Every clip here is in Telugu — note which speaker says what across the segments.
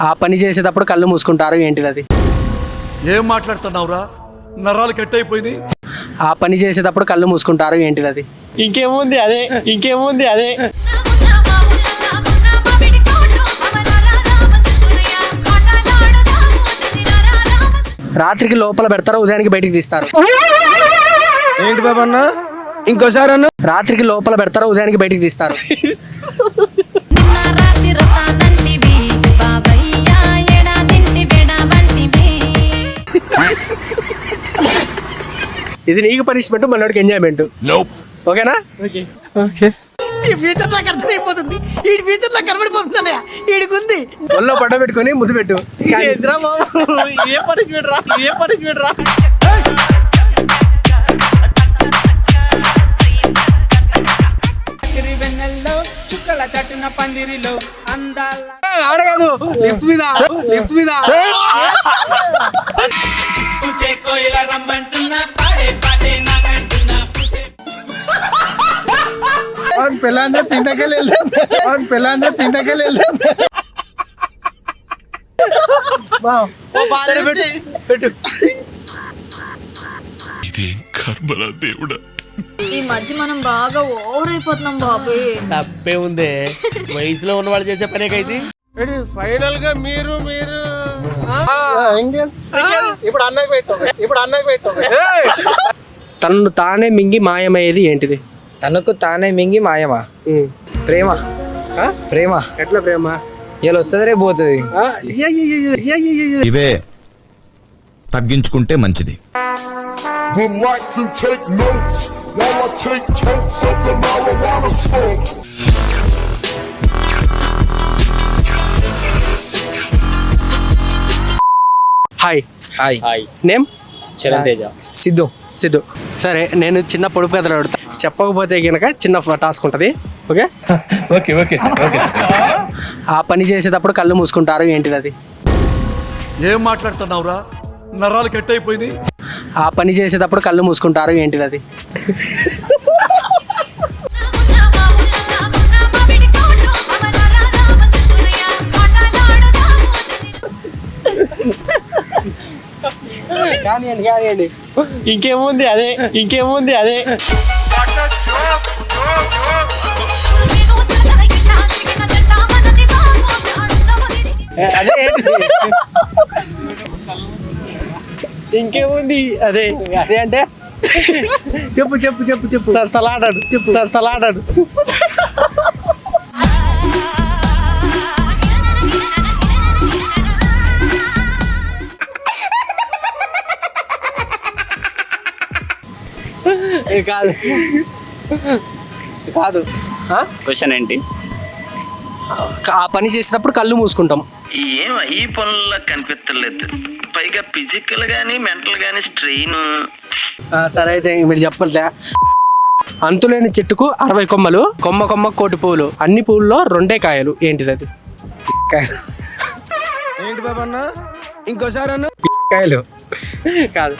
Speaker 1: ఆ పని చేసేటప్పుడు కళ్ళు మూసుకుంటారు ఏంటిది అది?
Speaker 2: ఏం మాట్లాడుతున్నావురా? నరాలు కట్ అయిపోయింది
Speaker 1: ఆ పని చేసేటప్పుడు కళ్ళు మూసుకుంటారు ఏంటిది అది?
Speaker 3: ఇంకేముంది అదే ఇంకేముంది అదే.
Speaker 1: రాత్రికి లోపల పెడతారు ఉదయానికి బయటికి తీస్తారు.
Speaker 3: ఏంటి బాబు అన్న? ఇంకోసారి అన్న.
Speaker 1: రాత్రికి లోపల పెడతారు ఉదయానికి బయటికి తీస్తారు. ఇది నీకు పనిష్మెంట్ మనోడికి ఎంజాయ్మెంట్ ఓకేనా
Speaker 3: ఓకే
Speaker 4: ఈ ఫ్యూచర్ నాకు అర్థమైపోతుంది. ఈ ఫ్యూచర్ నాకు ఈడికుంది
Speaker 1: ఒళ్ళో పడ్డ పెట్టుకొని ముద్దు పెట్టు.
Speaker 3: ఏ పనిష్మెంట్ రా? ఏ పనిష్మెంట్ రా?
Speaker 5: చట్టిన పందిరిలో అందాల
Speaker 1: ఆడగాదు లిప్స్ మీద లిప్స్ మీద.
Speaker 5: పూసే కోయిల రమ్మంటున్నా పాడే పాడే నాగంటున్నా పూసే
Speaker 3: అవును పిల్లందరూ తింటకెళ్ళి వెళ్తుంది అవును పిల్లందరూ తింటకెళ్ళి వెళ్తుంది
Speaker 1: సరే, పెట్టు. పెట్టు.
Speaker 6: ఇదేం కర్మరా దేవుడా?
Speaker 7: ఈ మధ్య మనం బాగా ఓవర్ అయిపోతున్నాం బాబు.
Speaker 3: తప్పే ఉంది. వయసులో ఉన్న వాళ్ళు చేసే పనే కైతే ఫైనల్గా మీరు మీరు ఇప్పుడు అన్నకు పెట్టు. ఇప్పుడు అన్నకు పెట్టు.
Speaker 1: తనను తానే మింగి మాయమయ్యేది ఏంటిది?
Speaker 8: తనకు తానే మింగి మాయమా. ప్రేమ.
Speaker 1: ఆ?
Speaker 8: ప్రేమ.
Speaker 1: ఎట్లా ప్రేమ?
Speaker 8: ఇలా వస్తుంది రేపు పోతుంది.
Speaker 6: ఇవే తగ్గించుకుంటే మంచిది
Speaker 9: while I take totes of the marijuana smoke.
Speaker 1: Hi
Speaker 8: hi
Speaker 3: hi
Speaker 1: name
Speaker 3: Charan Teja
Speaker 8: Siddhu
Speaker 1: Siddhu సరే నేను చిన్న పొడుపు కథలు అడుగుతా చెప్పకపోతే కనుక చిన్న టాస్క్ ఉంటుంది ఓకే
Speaker 3: ఓకే ఓకే ఓకే
Speaker 1: ఆ పని చేసేటప్పుడు కళ్ళు మూసుకుంటారు ఏంటిది అది?
Speaker 2: ఏం మాట్లాడుతున్నావురా? నరాలు కట్ అయిపోయింది
Speaker 1: ఆ పని చేసేటప్పుడు కళ్ళు మూసుకుంటారు ఏంటిది అది? కానివ్వండి కానివ్వండి
Speaker 3: ఇంకేముంది అదే ఇంకేముంది అదే.
Speaker 1: అదే?
Speaker 3: ఇంకేముంది? అదే.
Speaker 1: అదే అంటే? చెప్పు చెప్పు చెప్పు చెప్పు.
Speaker 3: సార్ సలాడాడు. సార్ సలాడాడు.
Speaker 1: కాదు. కాదు?
Speaker 10: క్వశ్చన్ ఏంటి?
Speaker 1: ఆ పని చేసేటప్పుడు కళ్ళు మూసుకుంటాం.
Speaker 10: ఏం ఈ పనుల్లో కనిపించలేదు పైగా ఫిజికల్ గానీ మెంటల్ గానీ స్ట్రెయిన్
Speaker 1: ఆ, సరే అయితే మీరు చెప్పట్లే. అంతులేని చెట్టుకు అరవై కొమ్మలు కొమ్మ కొమ్మ కోటి పువ్వులు. అన్ని పువ్వుల్లో రెండే కాయలు. ఏంటిది అది? కాయలు
Speaker 3: ఏంటి బాబు అన్న? ఇంకోసారి అన్న?
Speaker 1: కాయలు. కాదు.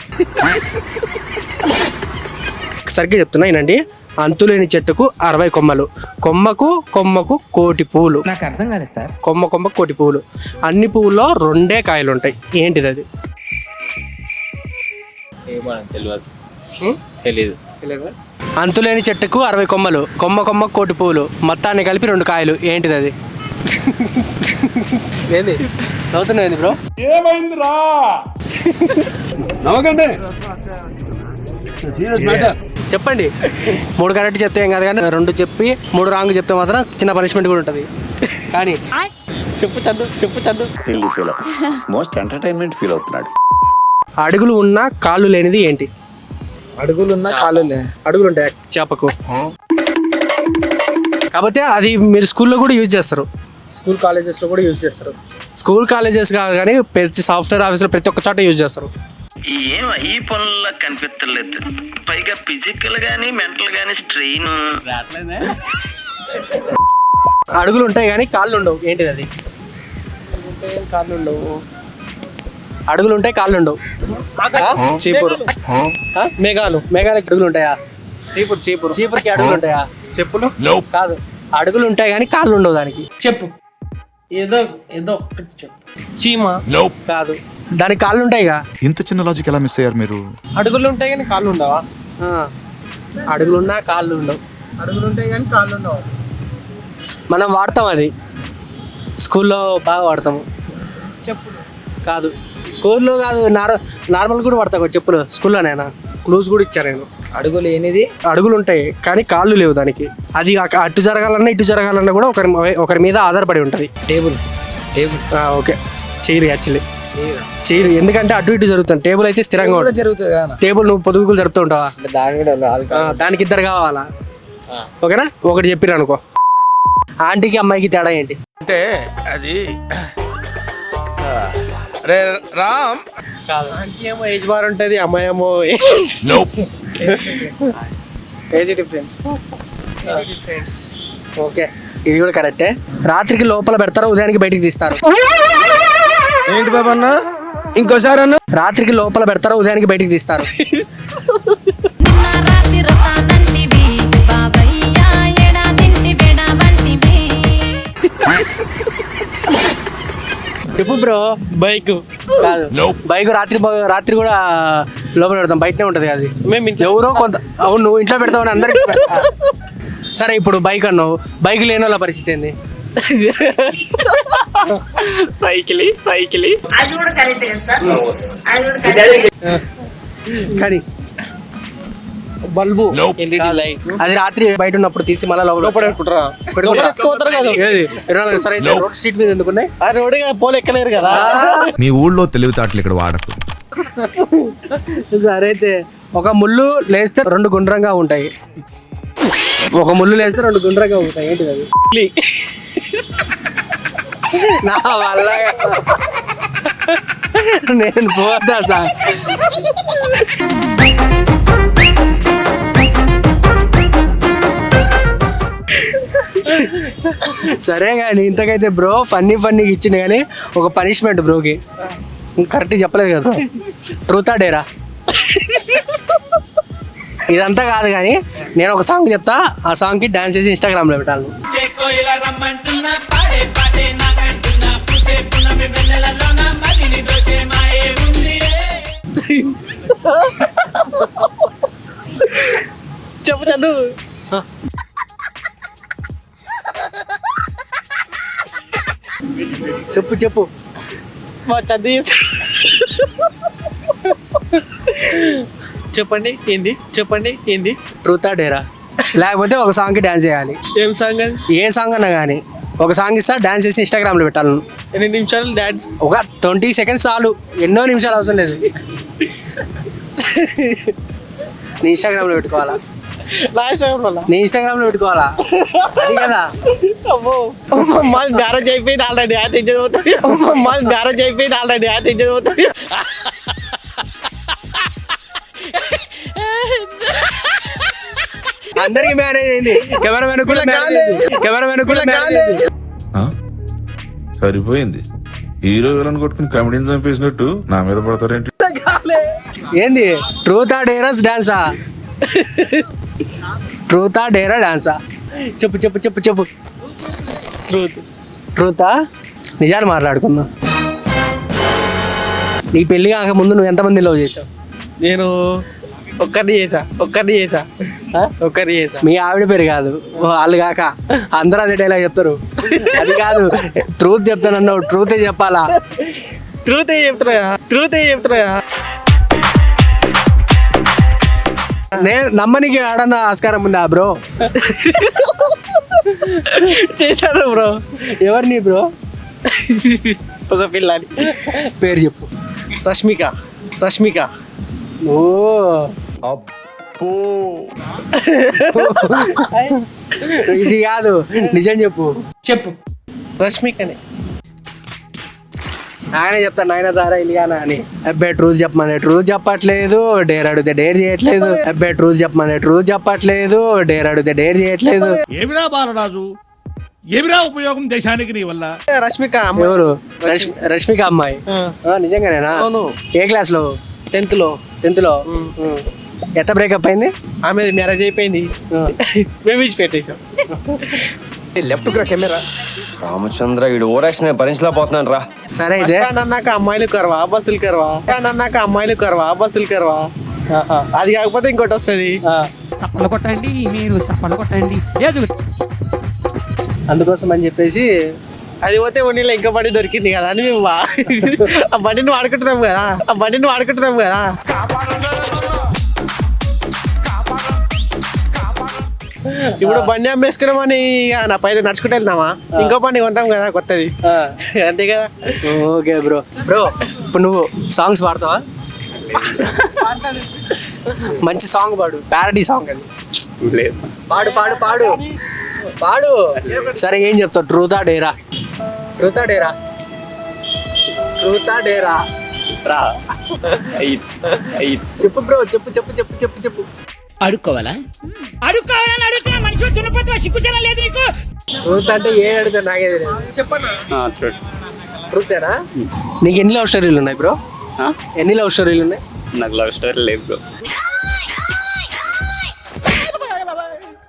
Speaker 1: సరిగ్గా చెప్తున్నా ఏనండి అంతులేని చెట్టుకు అరవై కొమ్మలు. కొమ్మకు కొమ్మకు కోటి పువ్వులు.
Speaker 5: నాకు అర్థం కాలేదు సార్.
Speaker 1: కొమ్మ కొమ్మ కోటి పువ్వులు. అన్ని పువ్వుల్లో రెండే కాయలు ఉంటాయి ఏంటిది అది?
Speaker 3: తెలియదు
Speaker 1: అంతులేని చెట్టుకు అరవై కొమ్మలు. కొమ్మ కొమ్మ కోటి పువ్వులు. మొత్తాన్ని కలిపి రెండు కాయలు. ఏంటిది అది? ఏంది? బ్రో? చెప్పండి. మూడు కరెక్ట్ చెప్తే ఏం కాదు కానీ రెండు చెప్పి మూడు రాంగ్ చెప్తే మాత్రం చిన్న పనిష్మెంట్ కూడా ఉంటుంది. కానీ
Speaker 3: చెప్పు చదువు చెప్పు చదువు
Speaker 11: feel feel most entertainment feel అవుతున్నాడు.
Speaker 1: అడుగులు ఉన్న కాళ్ళు లేనిది ఏంటి?
Speaker 8: అడుగులున్న కాలు లే.
Speaker 1: అడుగులు ఉంటాయి? చేపకు. కాకపోతే అది మీరు స్కూల్లో కూడా యూజ్ చేస్తారు. స్కూల్ కాలేజెస్లో కూడా యూజ్ చేస్తారు. స్కూల్ కాలేజెస్ కాదు కానీ ప్రతి సాఫ్ట్వేర్ ఆఫీస్లో ప్రతి ఒక్క చోట యూజ్ చేస్తారు.
Speaker 10: ఏం ఈ పనుల్లో కనిపించలేదు. పైగా ఫిజికల్ గానీ మెంటల్ గానీ స్ట్రెయిన్
Speaker 1: అడుగులు ఉంటాయి కానీ కాళ్ళు ఉండవు ఏంటిది అది? కాళ్ళు ఉండవు అడుగులు ఉంటాయి కాళ్ళు ఉండవు చీపురు. ఆ? మేఘాలు. మేఘాలకి అడుగులు ఉంటాయా చీపురు చీపురు. చీపురుకి అడుగులు ఉంటాయా చెప్పులు కాదు. అడుగులు ఉంటాయి కానీ కాళ్ళు ఉండవు దానికి.
Speaker 5: చెప్పు.
Speaker 1: ఏదో ఏదో ఒక్కటి చెప్పు. చీమ. కాదు. దానికి కాళ్ళు ఉంటాయిగా?
Speaker 6: ఇంత చిన్న లాజిక్ ఎలా మిస్ అయ్యారు మీరు?
Speaker 1: అడుగులు ఉంటాయి కానీ కాళ్ళు ఉండవా? అడుగులు ఉన్నా కాళ్ళు ఉండవు. అడుగులు ఉంటాయి కానీ కాళ్ళు ఉండవు. మనం వాడతాం అది. స్కూల్లో బాగా వాడతాము. చెప్పులు. కాదు. స్కూల్లో కాదు నార్ నార్మల్ కూడా వాడతా చెప్పులు. స్కూల్లోనేనా క్లూజ్ కూడా ఇచ్చాను నేను.
Speaker 8: అడుగు లేనిది.
Speaker 1: అడుగులు ఉంటాయి కానీ కాళ్ళు లేవు దానికి. అది అటు జరగాలన్నా ఇటు జరగాలన్నా కూడా ఒకరి ఒకరి మీద ఆధారపడి ఉంటుంది.
Speaker 8: టేబుల్. టేబుల్.
Speaker 1: ఓకే. చేయరు యాక్చువల్లీ. చేయరు. ఎందుకంటే అటు ఇటు జరుగుతుంది. టేబుల్ అయితే స్థిరంగా ఉంటుంది.
Speaker 8: జరుగుతుంది
Speaker 1: టేబుల్ నువ్వు పొదుగులు జరుపుతూ ఉంటావా? దానికి ఇద్దరు కావాలా? ఓకేనా? ఒకటి చెప్పిరు అనుకో. ఆంటీకి అమ్మాయికి తేడా ఏంటి?
Speaker 3: అంటే అది రే రామ్.
Speaker 1: ఆంటీ ఏమో ఏజ్ బార్ ఉంటుంది అమ్మాయి ఏమో ఏజ్ డిఫరెన్స్ డిఫరెన్స్ ఓకే ఇది కూడా కరెక్టే రాత్రికి లోపల పెడతారు? ఉదయానికి బయటికి తీస్తారు?
Speaker 3: ఏంటి బాబా అన్న? ఇంకోసారి అన్న?
Speaker 1: రాత్రికి లోపల పెడతారు ఉదయానికి బయటికి తీస్తారు.
Speaker 7: రాత్రి రతానంటివి బాబయ్య ఎడా తింటి బెడ వంటివి
Speaker 1: చెప్పు బ్రో. బైక్. కాదు. బైక్ రాత్రి రాత్రి కూడా లోపల పెడతాం బయటనే ఉంటది అది. మేము ఎవరో కొంత అవును నువ్వు ఇంట్లో పెడతావు అందరికి సరే ఇప్పుడు బైక్ అన్నావు. బైక్ లేని వాళ్ళ పరిస్థితి ఏంది? Cycle cycle.
Speaker 7: అది కూడా కరెక్ట్ కదా సార్? అది కూడా
Speaker 1: కానీ బల్బు. అది రాత్రి బయట ఉన్నప్పుడు తీసి మళ్ళీ లోపల సరే అయితే రోడ్ స్ట్రీట్ మీద ఎందుకున్నాయి
Speaker 3: ఆ రోడ్ పోలు ఎక్కలేరు కదా.
Speaker 6: మీ ఊళ్ళో తెలివితేటలు ఇక్కడ వాడకు.
Speaker 1: సరే అయితే ఒక ముళ్ళు లేస్తే రెండు గుండ్రంగా ఉంటాయి. ఒక ముళ్ళు లేస్తే రెండు గుండ్రంగా ఉంటాయి. ఏంటిది అది? నా వల్ల నేను పోతా సార్. సరే కానీ ఇంతకైతే బ్రో ఫన్నీ ఫన్నీకి ఇచ్చిన కానీ ఒక పనిష్మెంట్ బ్రోకి. కరెక్ట్ చెప్పలేదు కదా. ట్రూతా డేరా? ఇదంతా కాదు కానీ నేను ఒక సాంగ్ చెప్తా. ఆ సాంగ్కి డాన్స్ చేసి ఇన్స్టాగ్రామ్లో పెట్టాలి. చెప్పు చదువు చెప్పు చెప్పు.
Speaker 3: చదువు చెప్పండి ఏంది? చెప్పండి ఏంది?
Speaker 1: ట్రూతా డేరా? లేకపోతే ఒక సాంగ్కి డాన్స్ చేయాలి.
Speaker 3: ఏం సాంగ్ అది?
Speaker 1: ఏ సాంగ్ అన్నా కానీ ఒక సాంగ్ ఇస్తా డాన్స్ చేసి ఇన్స్టాగ్రామ్లో పెట్టాలి నువ్వు.
Speaker 3: ఎన్ని నిమిషాలు డాన్స్
Speaker 1: ఒక ట్వంటీ సెకండ్స్ చాలు. ఎన్నో నిమిషాలు అవసరం లేదు. నీ ఇన్స్టాగ్రామ్లో పెట్టుకోవాలా? నీ ఇన్స్టాగ్రామ్లో పెట్టుకోవాలా? అది కదా.
Speaker 3: మాది మ్యారేజ్ అయిపోయింది ఆల్రెడీ ఆ తెచ్చేది పోతుంది. మాది మ్యారేజ్ అయిపోయింది ఆల్రెడీ ఆ తెచ్చేది పోతుంది.
Speaker 1: అందరికి మ్యారేజ్ అయింది. కెమెరామెన్ కూడా కెమెరామెన్ కూడా
Speaker 6: సరిపోయింది. హీరో విలన్ కొట్టుకుని కమెడీని చంపేసినట్టు నా మీద పడతారేంటి?
Speaker 1: ఏంది? ట్రూతా డేరస్ డాన్సా ట్రూతా డేరా డాన్సా చెప్పు చెప్పు చెప్పు చెప్పు. ట్రూత్ ట్రూతా నిజాలు మాట్లాడుకుందాం. నీ పెళ్ళి కాక ముందు నువ్వు ఎంతమంది లవ్ చేసావు
Speaker 3: నేను ఒక్కరిని చేసా ఒక్కరిని చేసా.
Speaker 1: ఆ?
Speaker 3: ఒక్కరిని చేసా.
Speaker 1: మీ ఆవిడ పేరు కాదు. వాళ్ళు కాక. అందరూ అదే డైలాగ్ చెప్తారు. అది కాదు. ట్రూత్ చెప్తానన్నావు ట్రూతే చెప్పాలా?
Speaker 3: ట్రూత్ చెప్తున్నా ట్రూత్ చెప్తున్నా
Speaker 1: నేను నమ్మనికి ఆడన్న ఆస్కారం ఉందా బ్రో
Speaker 3: చేశాను బ్రో
Speaker 1: ఎవరిని బ్రో
Speaker 3: ఒక పిల్లని.
Speaker 1: పేరు చెప్పు.
Speaker 3: రష్మిక. రష్మిక.
Speaker 1: ఓ. ఇది కాదు. నిజం చెప్పు.
Speaker 3: చెప్పు. రష్మికనే.
Speaker 1: ఆయన చెప్తాను నాయన దారా ఇలిగానా అని. అబ్బాయి ట్రూత్ చెప్పమని ట్రూత్ చెప్పట్లేదు. డేర్ అడిగితే డేర్ చేయట్లేదు. అబ్బాయి ట్రూత్ చెప్పమని ట్రూత్ చెప్పట్లేదు. డేర్ అడిగితే డేర్ చేయట్లేదు.
Speaker 2: ఏమిరా బాలరాజు? ఏమిరా ఉపయోగం దేశానికి నీ వల్ల?
Speaker 3: రష్మిక
Speaker 1: ఎవరు? రష్మి. రష్మిక అమ్మాయి. ఆ, నిజంగానేనా?
Speaker 3: అవును.
Speaker 1: ఏ
Speaker 3: క్లాస్లో
Speaker 1: టెన్త్లో టెన్త్లో ఎట్ట బ్రేకప్ అయింది?
Speaker 3: ఆమె మ్యారేజ్ అయిపోయింది. మేము ఇచ్చి పెట్టేసాం
Speaker 1: లెఫ్ట్ రా కెమెరా.
Speaker 3: రామచంద్ర ఈడు ఓరాక్షన్ భరించలేకపోతున్నాను రా.
Speaker 1: సరే ఇదే
Speaker 3: అన్నాక అమ్మాయిలు కరవా బస్సులు కరవా. అన్నాక అమ్మాయిలు కరవా బస్సులు కరవా. అది కాకపోతే ఇంకోటి వస్తుంది.
Speaker 5: చప్పలు కొట్టండి మీరు చప్పలు కొట్టండి. లేదు.
Speaker 1: అందుకోసం అని చెప్పేసి
Speaker 3: అది పోతే ఉన్నీళ్ళు ఇంకా బండి దొరికింది కదా అని మేము ఆ బండిని వాడుకుంటున్నాం కదా. ఆ బండిని వాడుకుంటున్నాం కదా. ఇప్పుడు బండి అమ్మేసుకున్నామని ఇక నా పైన నడుచుకుంటూ వెళ్దామా? ఇంకో బండి కొంటాం కదా కొత్తది.
Speaker 1: ఆ,
Speaker 3: అంతే కదా?
Speaker 1: Okay bro. బ్రో ఇప్పుడు నువ్వు సాంగ్స్ పాడతావా? మంచి సాంగ్ పాడు. ప్యారడీ సాంగ్ అది.
Speaker 8: లేదు.
Speaker 1: పాడు పాడు పాడు. పాడు. సరే ఏం చెప్తావు? ట్రూతా డేరా ట్రూతా డేరా ట్రూతా డేరా
Speaker 8: రా.
Speaker 1: చెప్పు బ్రో చెప్పు చెప్పు చెప్పు చెప్పు చెప్పు.
Speaker 5: అడుక్కోవాలా? అడుక్కోవాలని అడుగుతున్నా మనిషి దున్నపోతున్నా సిగ్గుచనం లేదు నీకు.
Speaker 1: ట్రూత్ అంటే ఏ అడితే నాకే చెప్పన్నా. ట్రూతేనా నీకు ఎన్ని లవ్ స్టోరీలు ఉన్నాయి బ్రో ఎన్ని లవ్ స్టోరీలు ఉన్నాయి?
Speaker 8: నాకు లవ్ స్టోరీ లేదు బ్రో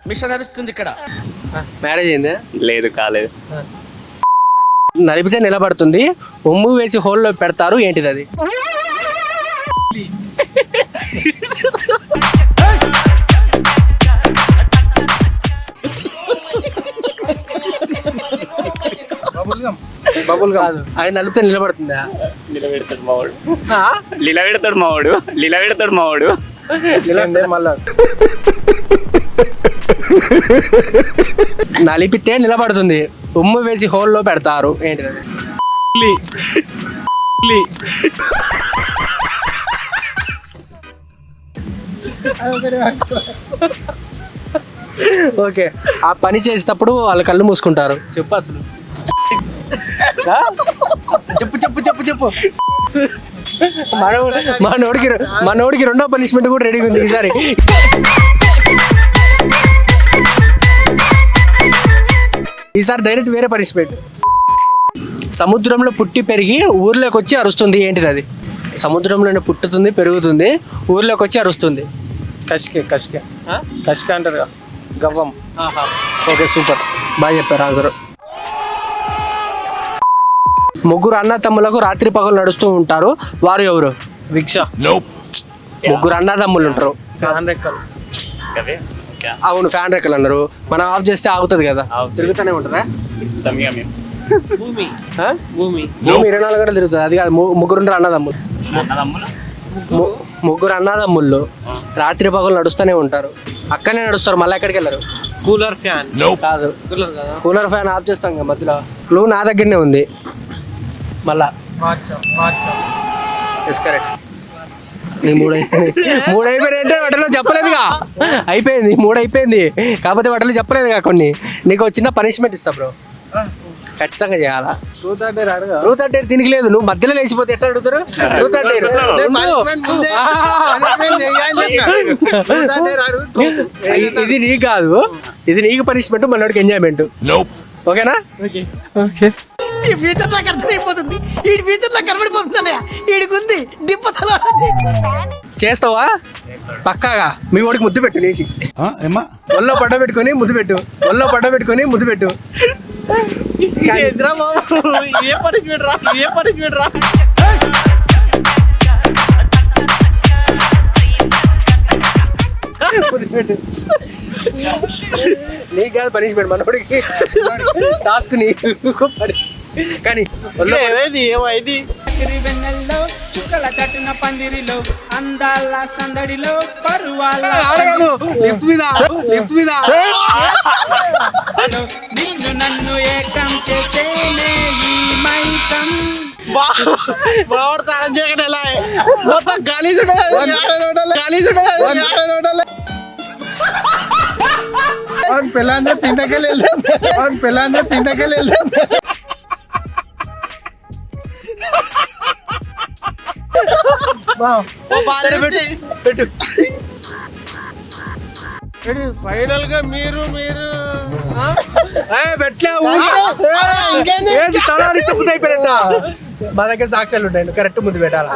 Speaker 2: మిషన్ నడుస్తుంది ఇక్కడ.
Speaker 1: మ్యారేజ్ అయిందా?
Speaker 8: లేదు కాలేదు.
Speaker 1: నలిపితే నిలబడుతుంది ఉమ్ము వేసి హోల్లో పెడతారు ఏంటిది అది? బబుల్ కాదు అది నలిపితే నిలబడుతుందా?
Speaker 8: నిలబెడతాడు మావాడు
Speaker 1: ఆ?
Speaker 8: నిలబెడతాడు మావాడు నిలబెడతాడు మావాడు
Speaker 1: మళ్ళా? నలిపితే నిలబడుతుంది. ఉమ్ము వేసి హోల్లో పెడతారు. ఏంటిది అది? ఓకే. ఆ పని చేసేటప్పుడు వాళ్ళ కళ్ళు మూసుకుంటారు. చెప్పు అసలు? చెప్పు చెప్పు చెప్పు చెప్పు. మనోడు మనోడికి మనోడికి రెండో పనిష్మెంట్ కూడా రెడీగా ఉంది ఈసారి. ఈసారి డైరెక్ట్ వేరే పనిష్మెంట్ సముద్రంలో పుట్టి పెరిగి ఊర్లోకి వచ్చి అరుస్తుంది. ఏంటిది అది? సముద్రంలోనే పుట్టుతుంది పెరుగుతుంది ఊర్లోకి వచ్చి అరుస్తుంది.
Speaker 3: కసికే కసికే కసిక అంటారు. గవ్వం.
Speaker 1: Okay super. బాగా చెప్పారు ఆన్సర్. ముగ్గురు అన్న తమ్ములకు రాత్రి పగలు నడుస్తూ ఉంటారు. వారు ఎవరు? ముగ్గురు అన్నదమ్ములు ఉంటారు.
Speaker 3: ఫ్యాన్ రెక్కలు.
Speaker 8: అదే
Speaker 1: అవును ఫ్యాన్ రెక్కలు అన్నారు మనం ఆఫ్ చేస్తే ఆగుతుంది కదా. తిరుగుతూనే ఉంటుందా?
Speaker 8: మేము.
Speaker 1: భూమి. భూమి. ఇరవై నాలుగు గంటలు తిరుగుతుంది. అది కాదు ముగ్గురు అన్నదమ్ములు ముగ్గురు అన్నదమ్ముళ్ళు రాత్రి పగలు నడుస్తూనే ఉంటారు. అక్కడనే నడుస్తారు మళ్ళీ ఎక్కడికి వెళ్ళరు?
Speaker 3: Cooler fan.
Speaker 1: కాదు. కూలర్ ఫ్యాన్ ఆఫ్ చేస్తాం కదా మధ్యలో. క్లూ నా దగ్గరనే ఉంది. మళ్ళా. ఎస్ కరెక్ట్ నీ మూడు అయిపోయినాయి అంటే వాటిలో చెప్పలేదుగా. అయిపోయింది మూడు అయిపోయింది. కాకపోతే వాటిలో చెప్పలేదుగా కొన్ని. నీకు ఒక చిన్న పనిష్మెంట్ ఇస్తా బ్రో ఖచ్చితంగా చేయాలా? రూత్ అంటే దీనికి లేదు. నువ్వు మధ్యలో లేచిపోతే ఎట్లా అడుగుతారు? రూత్ అంటే ఇది నీకు కాదు. ఇది నీకు పనిష్మెంట్ మనోడికి ఎంజాయ్మెంట్ ఓకేనా ఓకే
Speaker 4: ఈ ఫ్యూచర్ నాకు అర్థమైపోతుంది. ఈ ఫ్యూచర్ నాకు కనబడిపోతుందన్నయ్య ఈడికుంది దిప్పతలో
Speaker 1: చేస్తావా? పక్కాగా. మీ వాడికి ముద్దు పెట్టు లేచి. ఒళ్ళో పడ్డ పెట్టుకొని ముద్దు పెట్టు. ఒళ్ళో పడ్డ పెట్టుకొని ముద్దు పెట్టు.
Speaker 3: ఏ పనిష్మెంట్ రా ఏ పనిష్మెంట్ రా
Speaker 1: నీకు కాదు పనిష్మెంట్ మనోడికి. టాస్క్ నీకు పని- కానీ పడ్డ-
Speaker 3: ఏమైంది?
Speaker 5: వెన్నెల్లో చుక్కల కట్టిన పందిరిలో అందాల సందడిలో పరువాల నిన్ను నన్ను ఏకం చేసేనే ఈ మైకం.
Speaker 3: బావాడు తాళం చేయకుండా ఎలా మొత్తం గలీజ్ గలీజ్
Speaker 2: పిల్లందరూ తింటకెళ్ళి వెళ్తాం పిల్లందరూ తింటకెళ్ళి వెళ్తాం
Speaker 1: పెట్టు.
Speaker 3: ఫైనల్గా మీరు మీరు
Speaker 1: పెట్టలే ఏంటి తలాడి చెప్పుతా అయిపోయినట్ట? మా దగ్గర సాక్ష్యాలు ఉంటాయి కరెక్ట్ ముందు పెట్టాలా?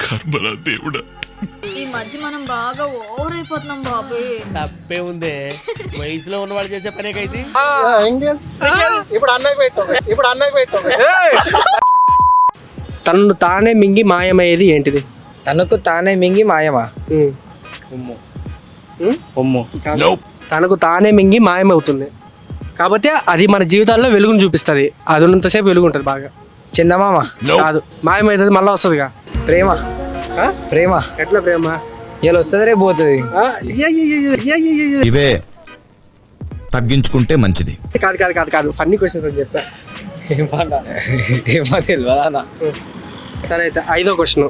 Speaker 6: కర్మరా దేవుడా?
Speaker 7: ఈ మధ్య మనం బాగా ఓవర్ అయిపోతున్నాం బాబు.
Speaker 12: తప్పే ఉందే. వయసులో ఉన్న వాళ్ళు చేసే పనేకైతే
Speaker 1: ఇప్పుడు అన్నకు పెట్టు ఇప్పుడు అన్నకు పెట్టు తనను తానే మింగి మాయమయ్యేది ఏంటిది?
Speaker 12: తనకు తానే మింగి మాయమా.
Speaker 8: ఉమ్ము.
Speaker 1: తనకు తానే మింగి మాయమవుతుంది. కాకపోతే అది మన జీవితాల్లో వెలుగును చూపిస్తుంది. అది ఉన్నంతసేపు వెలుగు ఉంటుంది బాగా.
Speaker 12: చందమామ?
Speaker 1: కాదు. మాయమవుతుంది మళ్ళీ వస్తుందిగా.
Speaker 12: ప్రేమ? ప్రేమ?
Speaker 1: ఎట్లా ప్రేమ?
Speaker 12: ఇలా వస్తుంది రేపు పోతుంది.
Speaker 6: ఇవే తగ్గించుకుంటే మంచిది.
Speaker 1: కాదు కాదు కాదు కాదు. ఫన్నీ క్వశ్చన్స్ అని చెప్పా.
Speaker 12: ఏమో తెలియదా
Speaker 1: సరే అయితే ఐదో క్వశ్చన్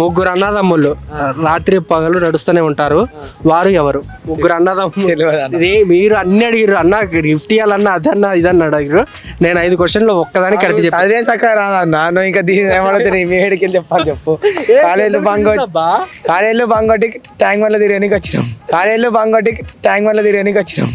Speaker 1: ముగ్గురు అన్నదమ్ముళ్ళు రాత్రి పగలు నడుస్తూనే ఉంటారు. వారు ఎవరు? ముగ్గురు అన్నదమ్ములు. మీరు అన్ని అడిగిరు అన్న గిఫ్ట్ ఇవ్వాలన్నా అదన్నా ఇదన్నా అడిగిరు నేను ఐదు క్వశ్చన్లు ఒక్కదాని కరెక్ట్ చెప్పాను
Speaker 12: అదే సక్క రాదన్న. నువ్వు ఇంకా దీని ఏమన్నా మీ ఏడికి వెళ్ళి చెప్పాలి చెప్పు. కాలేళ్ళు బంగొట్టి కాలేళ్ళు బంగొట్టి ట్యాంక్ వల్ల తిరగనికి వచ్చినాం. కాలేళ్ళు బంగొట్టి ట్యాంక్ వల్ల తిరగనికి వచ్చినాం.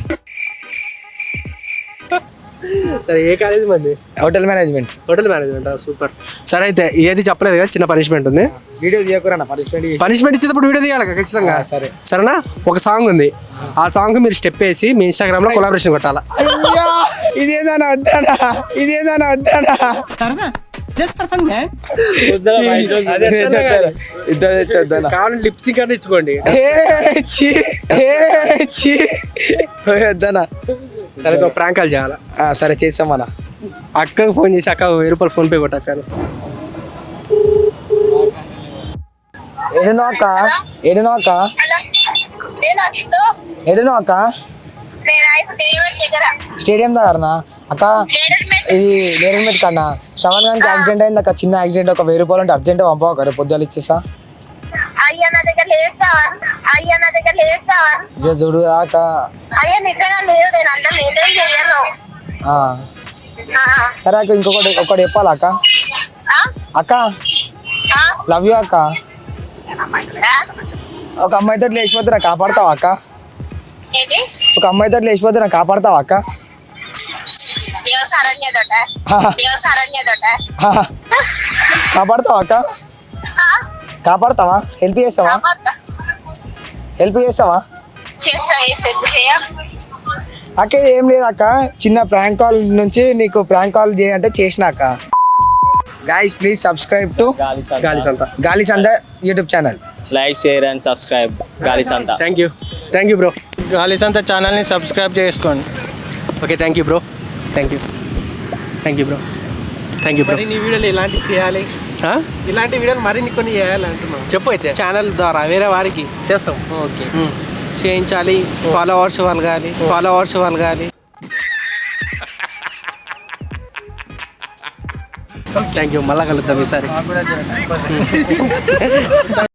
Speaker 1: సరే ఏ కాలేజీ మంది?
Speaker 12: Hotel management
Speaker 1: hotel management super సరే అయితే ఏది చెప్పలేదు కదా చిన్న పనిష్మెంట్ ఉంది.
Speaker 12: వీడియో తీయకురన్న పనిష్మెంట్
Speaker 1: పనిష్మెంట్ ఇచ్చేటప్పుడు వీడియో తీయాలి ఖచ్చితంగా.
Speaker 12: సరే.
Speaker 1: సరేనా? ఒక సాంగ్ ఉంది. ఆ. సాంగ్ మీరు స్టెప్ వేసి మీ ఇన్స్టాగ్రామ్లో కొలాబరేషన్ కొట్టాలా
Speaker 12: ఇదేదన్నా వద్దానా ఇదేదన్నా వద్దానా ఇద్దరు
Speaker 1: కావాలంటే లిప్సింగ్ అని ఇచ్చుకోండి. సరే ఒక ప్రాంక్ కాల్ చేయాలా?
Speaker 12: సరే చేస్తామన్నా
Speaker 1: అక్కకు ఫోన్ చేసి అక్క వెయ్యి రూపాయలు ఫోన్ పే కొట్టక్క
Speaker 12: ఎడునో అక్క? ఎడునో అక్క? ఎడునో అక్క? స్టేడియం దగ్గరనా అక్క ఇది నేరల్మెట్ కన్నా శ్రవణ్ గారికి యాక్సిడెంట్ అయింది అక్క. చిన్న యాక్సిడెంట్ ఒక వెయ్యి రూపాయలు అంటే అర్జెంట్ పంపవు రేపు పొద్దులు ఇచ్చేసా
Speaker 7: అయ్యా నా దగ్గర లేదు శ్రావణ్ అయ్యా నా దగ్గర లేదు
Speaker 12: చూడు అక్క
Speaker 7: అయ్యా నిజంగా లేదు. నేను అంత మెయింటైన్ చేయను.
Speaker 12: సరే అక్క ఇంకొకటి ఒకటి చెప్పాలా అక్క? అక్క? లవ్ యూ అక్క. ఒక అమ్మాయితో లేచిపోతే నాకు కాపాడతావా అక్క? ఒక అమ్మాయితో లేచిపోతే నాకు కాపాడతావా అక్క? కాపాడతావా అక్క? కాపాడతావా? హెల్ప్ చేస్తావా? హెల్ప్ చేస్తావా? అక్క ఏం లేదు అక్క. చిన్న ప్రాంక్ కాల్ నుంచి నీకు ప్రాంక్ కాల్ చేయంటే చేసినాక గాయస్ ప్లీజ్ సబ్స్క్రైబ్ టు
Speaker 1: గాలి సంత.
Speaker 12: గాలి సంద YouTube channel
Speaker 8: like share and subscribe గాలి సంత.
Speaker 1: Thank you thank you bro
Speaker 12: గాలిసంత ఛానల్ని సబ్స్క్రైబ్ చేసుకోండి.
Speaker 1: Okay thank you bro thank you thank you bro thank you bro
Speaker 12: నీ వీడియోలు ఇలాంటివి చేయాలి. ఇలాంటి వీడియోలు మరిన్ని కొన్ని చేయాలి అంటున్నాం
Speaker 1: చెప్పు అయితే.
Speaker 12: ఛానల్ ద్వారా వేరే వారికి.
Speaker 1: చేస్తాం.
Speaker 12: ఓకే. చేయించాలి ఫాలోవర్స్ వాళ్ళగాలి ఫాలోవర్స్ వాళ్ళగాలి
Speaker 1: థ్యాంక్ యూ మళ్ళా కలుద్దాం ఈసారి.